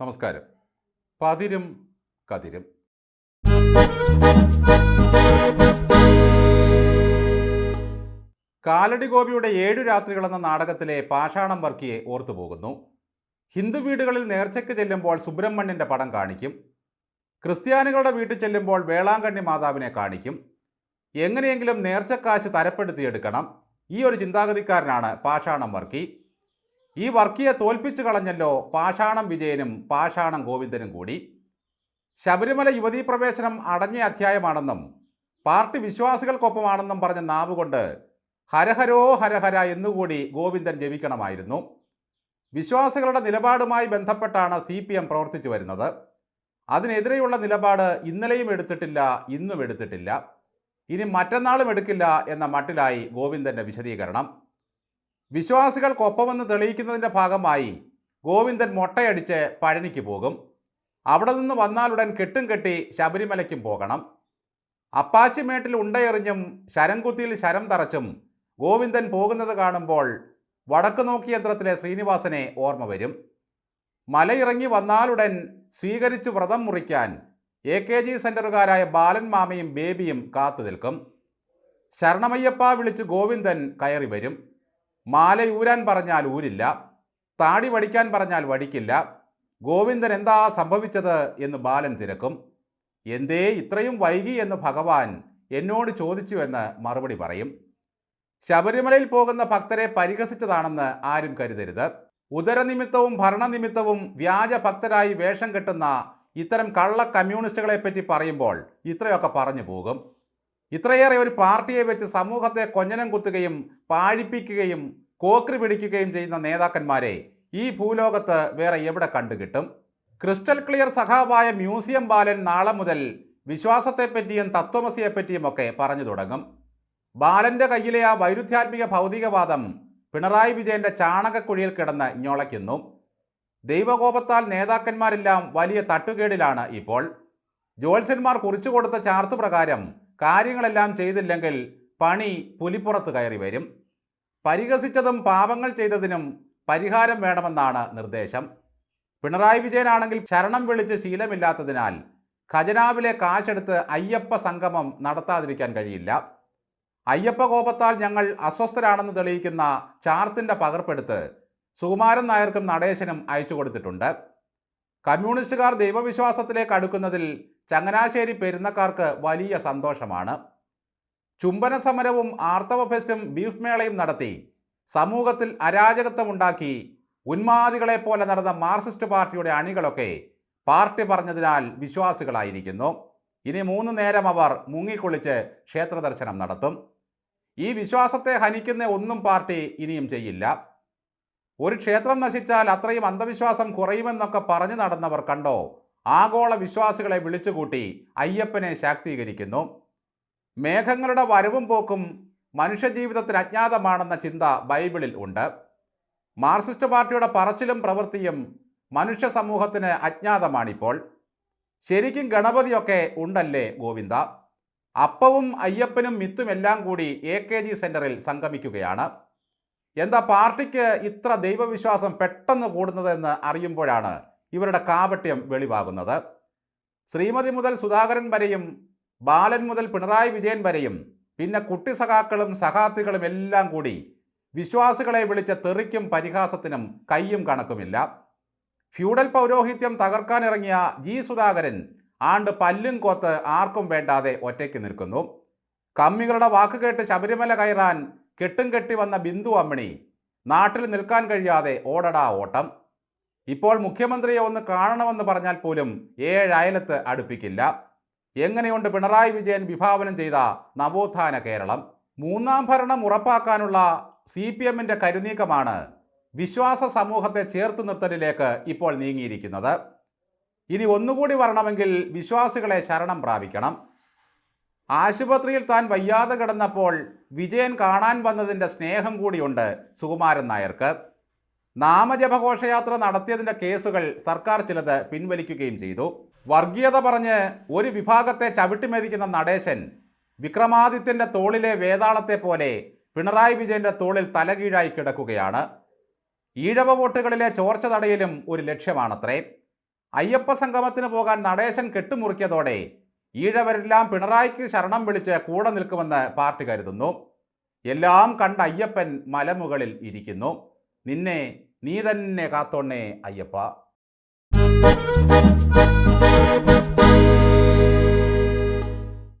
നമസ്കാരം. പതിരും കതിരും. കാലടി ഗോപിയുടെ ഏഴു രാത്രികൾ എന്ന നാടകത്തിലെ പാഷാണം വർക്കിയെ ഓർത്തുപോകുന്നു ഹിന്ദു വീടുകളിൽ നേർച്ചയ്ക്ക് ചെല്ലുമ്പോൾ സുബ്രഹ്മണ്യന്റെ പടം കാണിക്കും. ക്രിസ്ത്യാനികളുടെ വീട്ടിൽ ചെല്ലുമ്പോൾ വേളാങ്കണ്ണി മാതാവിനെ കാണിക്കും. എങ്ങനെയെങ്കിലും നേർച്ചക്കാശ് തരപ്പെടുത്തിയെടുക്കണം. ഈ ഒരു ചിന്താഗതിക്കാരനാണ് പാഷാണം വർക്കി. ഈ വർക്കിയെ തോൽപ്പിച്ചു കളഞ്ഞല്ലോ പാഷാണം വിജയനും പാഷാണം ഗോവിന്ദനും കൂടി. ശബരിമല യുവതീ പ്രവേശനം അടഞ്ഞ അധ്യായമാണെന്നും പാർട്ടി വിശ്വാസികൾക്കൊപ്പമാണെന്നും പറഞ്ഞ നാവുകൊണ്ട് ഹരഹരോ ഹരഹര എന്നുകൂടി ഗോവിന്ദൻ ജപിക്കണമായിരുന്നു. വിശ്വാസികളുടെ നിലപാടുമായി ബന്ധപ്പെട്ടാണ് സി പി എം പ്രവർത്തിച്ചു വരുന്നത്. അതിനെതിരെയുള്ള നിലപാട് ഇന്നലെയും എടുത്തിട്ടില്ല ഇന്നും എടുത്തിട്ടില്ല. ഇനി മറ്റന്നാളും എടുക്കില്ല എന്ന മട്ടിലായി ഗോവിന്ദന്റെ വിശദീകരണം. വിശ്വാസികൾക്കൊപ്പമെന്ന് തെളിയിക്കുന്നതിന്റെ ഭാഗമായി ഗോവിന്ദൻ മൊട്ടയടിച്ച് പഴനിക്ക് പോകും. അവിടെ നിന്ന് വന്നാലുടൻ കെട്ടും കെട്ടി ശബരിമലയ്ക്കും പോകണം. അപ്പാച്ചിമേട്ടിൽ ഉണ്ടയെറിഞ്ഞും ശരംകുത്തിയിൽ ശരം തറച്ചും ഗോവിന്ദൻ പോകുന്നത് കാണുമ്പോൾ വടക്ക് നോക്കി യന്ത്രത്തിലെ ശ്രീനിവാസനെ ഓർമ്മ വരും. മലയിറങ്ങി വന്നാലുടൻ സ്വീകരിച്ചു വ്രതം മുറിക്കാൻ എ കെ ജി സെന്ററുകാരായ ബാലൻ മാമയും ബേബിയും കാത്തു നിൽക്കും. ശരണമയ്യപ്പ വിളിച്ച് ഗോവിന്ദൻ കയറി വരും. മാലയൂരാൻ പറഞ്ഞാൽ ഊരില്ല താടി വടിക്കാൻ പറഞ്ഞാൽ വടിക്കില്ല ഗോവിന്ദൻ എന്താ സംഭവിച്ചത് എന്ന് ബാലൻ തിരക്കും. എന്തേ ഇത്രയും വൈകി എന്ന് ഭഗവാൻ എന്നോട് ചോദിച്ചു എന്ന് മറുപടി പറയും. ശബരിമലയിൽ പോകുന്ന ഭക്തരെ പരിഹസിച്ചതാണെന്ന് ആരും കരുതരുത്. ഉദരനിമിത്തവും ഭരണനിമിത്തവും വ്യാജ ഭക്തരായി വേഷം കെട്ടുന്ന ഇത്തരം കള്ള കമ്മ്യൂണിസ്റ്റുകളെ പറ്റി പറയുമ്പോൾ ഇത്രയൊക്കെ പറഞ്ഞു പോകും. ഇത്രയേറെ ഒരു പാർട്ടിയെ വെച്ച് സമൂഹത്തെ കൊഞ്ഞനം കുത്തുകയും പാഴിപ്പിക്കുകയും കോക്രി പിടിക്കുകയും ചെയ്യുന്ന നേതാക്കന്മാരെ ഈ ഭൂലോകത്ത് വേറെ എവിടെ കണ്ടുകിട്ടും? ക്രിസ്റ്റൽ ക്ലിയർ സഖാവായ മ്യൂസിയം ബാലൻ നാളെ മുതൽ വിശ്വാസത്തെപ്പറ്റിയും തത്വമസിയെപ്പറ്റിയും ഒക്കെ പറഞ്ഞു തുടങ്ങും. ബാലന്റെ കയ്യിലെ ആ വൈരുദ്ധ്യാത്മിക ഭൗതികവാദം പിണറായി വിജയന്റെ ചാണകക്കുഴിയിൽ കിടന്ന് ഞൊളയ്ക്കുന്നു. ദൈവകോപത്താൽ നേതാക്കന്മാരെല്ലാം വലിയ തട്ടുകേടിലാണ് ഇപ്പോൾ. ജ്യോത്സ്യന്മാർ കുറിച്ചു കൊടുത്ത ചാർത്ത് പ്രകാരം കാര്യങ്ങളെല്ലാം ചെയ്തില്ലെങ്കിൽ പണി പുലിപ്പുറത്ത് കയറി വരും. പരിഹസിച്ചതും പാപങ്ങൾ ചെയ്തതിനും പരിഹാരം വേണമെന്നാണ് നിർദ്ദേശം. പിണറായി വിജയനാണെങ്കിൽ ശരണം വിളിച്ച് ശീലമില്ലാത്തതിനാൽ ഖജനാവിലെ കാശെടുത്ത് അയ്യപ്പ സംഗമം നടത്താതിരിക്കാൻ കഴിയില്ല. അയ്യപ്പ കോപത്താൽ ഞങ്ങൾ അസ്വസ്ഥരാണെന്ന് തെളിയിക്കുന്ന ചാർത്തിന്റെ പകർപ്പെടുത്ത് സുകുമാരൻ നായർക്കും നടേശനും അയച്ചു കൊടുത്തിട്ടുണ്ട്. കമ്മ്യൂണിസ്റ്റുകാർ ദൈവവിശ്വാസത്തിലേക്ക് അടുക്കുന്നതിൽ ചങ്ങനാശ്ശേരി പെരുന്നക്കാർക്ക് വലിയ സന്തോഷമാണ്. ചുംബന സമരവും ആർത്തവ ഫെസ്റ്റും ബീഫ് മേളയും നടത്തി. സമൂഹത്തിൽ അരാജകത്വമുണ്ടാക്കി. ഉന്മാദികളെ പോലെ നടന്ന മാർക്സിസ്റ്റ് പാർട്ടിയുടെ അണികളൊക്കെ പാർട്ടി പറഞ്ഞതിനാൽ വിശ്വാസികളായിരിക്കുന്നു. ഇനി മൂന്ന് നേരം അവർ മുങ്ങിക്കുളിച്ച് ക്ഷേത്ര ദർശനം നടത്തും. ഈ വിശ്വാസത്തെ ഹനിക്കുന്ന ഒന്നും പാർട്ടി ഇനിയും ചെയ്യില്ല. ഒരു ക്ഷേത്രം നശിച്ചാൽ അത്രയും അന്ധവിശ്വാസം കുറയുമെന്നൊക്കെ പറഞ്ഞു നടന്നവർ കണ്ടോ? ആഗോള വിശ്വാസികളെ വിളിച്ചുകൂട്ടി അയ്യപ്പനെ ശാക്തീകരിക്കുന്നു. മേഘങ്ങളുടെ വരവും പോക്കും മനുഷ്യജീവിതത്തിന് അജ്ഞാതമാണെന്ന ചിന്ത ബൈബിളിൽ ഉണ്ട്. മാർക്സിസ്റ്റ് പാർട്ടിയുടെ പറച്ചിലും പ്രവൃത്തിയും മനുഷ്യ സമൂഹത്തിന് അജ്ഞാതമാണിപ്പോൾ. ശരിക്കും ഗണപതിയൊക്കെ ഉണ്ടല്ലേ ഗോവിന്ദ? അപ്പവും അയ്യപ്പനും മിത്തും എല്ലാം കൂടി എ കെ ജി സെന്ററിൽ സംഗമിക്കുകയാണ്. എന്താ പാർട്ടിക്ക് ഇത്ര ദൈവവിശ്വാസം പെട്ടെന്ന് കൂടുന്നതെന്ന് അറിയുമ്പോഴാണ് ഇവരുടെ കാപട്യം വെളിവാകുന്നത്. ശ്രീമതി മുതൽ സുധാകരൻ വരെയും ബാലൻ മുതൽ പിണറായി വിജയൻ വരെയും പിന്നെ കുട്ടി സഖാക്കളും സഹാത്തികളും എല്ലാം കൂടി വിശ്വാസികളെ വിളിച്ച തെറിക്കും പരിഹാസത്തിനും കയ്യും കണക്കുമില്ല. ഫ്യൂഡൽ പൗരോഹിത്യം തകർക്കാനിറങ്ങിയ ജി സുധാകരൻ ആണ്ട് പല്ലും കോത്ത് ആർക്കും വേണ്ടാതെ ഒറ്റയ്ക്ക് നിൽക്കുന്നു. കമ്മികളുടെ വാക്കുകേട്ട് ശബരിമല കയറാൻ കെട്ടും കെട്ടി വന്ന ബിന്ദു അമ്മിണി നാട്ടിൽ നിൽക്കാൻ കഴിയാതെ ഓടടാ ഓട്ടം. ഇപ്പോൾ മുഖ്യമന്ത്രിയെ ഒന്ന് കാണണമെന്ന് പറഞ്ഞാൽ പോലും ഏഴയലത്ത് അടുപ്പിക്കില്ല. എങ്ങനെയുണ്ട് പിണറായി വിജയൻ വിഭാവനം ചെയ്ത നവോത്ഥാന കേരളം? മൂന്നാം ഭരണം ഉറപ്പാക്കാനുള്ള സി പി എമ്മിന്റെ കരുനീക്കമാണ് വിശ്വാസ സമൂഹത്തെ ചേർത്ത് നിർത്തലിലേക്ക് ഇപ്പോൾ നീങ്ങിയിരിക്കുന്നത്. ഇനി ഒന്നുകൂടി വരണമെങ്കിൽ വിശ്വാസികളെ ശരണം പ്രാപിക്കണം. ആശുപത്രിയിൽ താൻ വയ്യാതെ കിടന്നപ്പോൾ വിജയൻ കാണാൻ വന്നതിന്റെ സ്നേഹം കൂടിയുണ്ട് സുകുമാരൻ നായർക്ക്. നാമജപഘോഷയാത്ര നടത്തിയതിന്റെ കേസുകൾ സർക്കാർ ചിലത് പിൻവലിക്കുകയും ചെയ്തു. വർഗീയത പറഞ്ഞ് ഒരു വിഭാഗത്തെ ചവിട്ടിമേതിക്കുന്ന നടേശൻ വിക്രമാദിത്യന്റെ തോളിലെ വേതാളത്തെ പോലെ പിണറായി വിജയന്റെ തോളിൽ തലകീഴായി കിടക്കുകയാണ്. ഈഴവ വോട്ടുകളിലെ ചോർച്ച തടയലും ഒരു ലക്ഷ്യമാണത്രേ. അയ്യപ്പ സംഗമത്തിന് പോകാൻ നടേശൻ കെട്ടുമുറുക്കിയതോടെ ഈഴവരെല്ലാം പിണറായിക്ക് ശരണം വിളിച്ച് കൂടെ നിൽക്കുമെന്ന് പാർട്ടി കരുതുന്നു. എല്ലാം കണ്ട അയ്യപ്പൻ മലമുകളിൽ ഇരിക്കുന്നു. നിന്നെ നീ തന്നെ കാത്തോണ്ണേ അയ്യപ്പ.